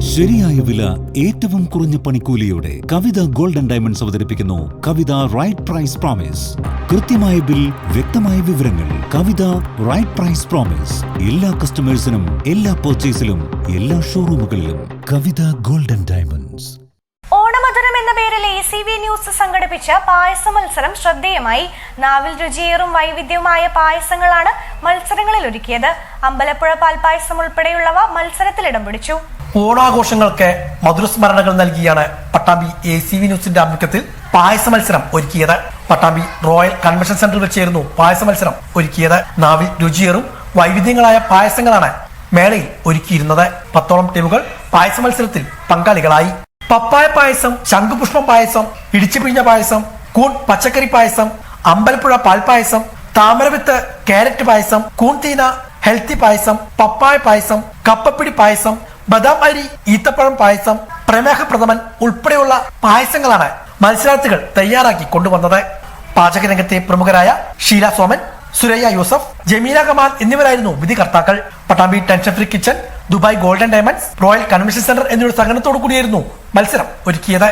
ശരിയായ വില ഏറ്റവും കുറഞ്ഞ പണിക്കൂലിയോടെ കവിത ഗോൾഡൻ ഡയമണ്ട്സ് അവതരിപ്പിക്കുന്നു കവിത റൈറ്റ് പ്രൈസ് പ്രോമിസ്. കൃത്യമായ ബിൽ വ്യക്തമായ വിവരങ്ങൾ. Kavitha right price promise. എല്ലാ കസ്റ്റമേഴ്സിനും എല്ലാ പർച്ചേസിലും എല്ലാ ഷോറൂമുകളിലും കവിത ഗോൾഡൻ ഡയമണ്ട്സ്. ഓണമധുരം എന്ന പേരിൽ എ സി വി ന്യൂസ് സംഘടിപ്പിച്ച പായസ മത്സരം ശ്രദ്ധേയമായി. നാവിൽ രുചിയേറും വൈവിധ്യവുമായ പായസങ്ങളാണ് മത്സരങ്ങളിൽ ഒരുക്കിയത്. അമ്പലപ്പുഴ പാൽപായസം ഉൾപ്പെടെയുള്ളവ മത്സരത്തിൽ ഇടം പിടിച്ചു. ഓണാഘോഷങ്ങൾക്ക് മധുരസ്മരണകൾ നൽകിയാണ് പട്ടാമ്പി എ സി വി ന്യൂസിന്റെ ആഭിമുഖ്യത്തിൽ പായസ മത്സരം ഒരുക്കിയത്. പട്ടാമ്പി റോയൽ കൺവെൻഷൻ സെന്ററിൽ വെച്ചായിരുന്നു പായസ മത്സരം ഒരുക്കിയത്. നാവിൽ രുചിയേറും വൈവിധ്യങ്ങളായ പായസങ്ങളാണ് മേളയിൽ ഒരുക്കിയിരുന്നത്. പത്തോളം ടീമുകൾ പായസ മത്സരത്തിൽ പങ്കാളികളായി. പപ്പായ പായസം ശംഖുപുഷ്പം പായസം ഇടിച്ചുപിഴിഞ്ഞ പായസം കൂൺ പച്ചക്കറി പായസം അമ്പലപ്പുഴ പാൽപായസം താമരവിത്ത് കാരറ്റ് പായസം കൂൺ തീന ഹെൽത്തി പായസം പപ്പായ പായസം കപ്പപ്പിടി പായസം ബദാം അരി ഈത്തപ്പഴം പായസം പ്രമേഹ പ്രഥമൻ ഉൾപ്പെടെയുള്ള പായസങ്ങളാണ് മത്സരാർത്ഥികൾ തയ്യാറാക്കി കൊണ്ടുവന്നത്. പാചകരംഗത്തെ പ്രമുഖരായ ഷീല സോമൻ സുരയ്യ യൂസഫ് ജമീല കമാൽ എന്നിവരായിരുന്നു വിധികർത്താക്കൾ. Pattambi tension free kitchen Dubai golden diamonds royal convention centre എന്നിവയുടെ സഹകരണത്തോടു കൂടിയായിരുന്നു മത്സരം ഒരുക്കിയത്.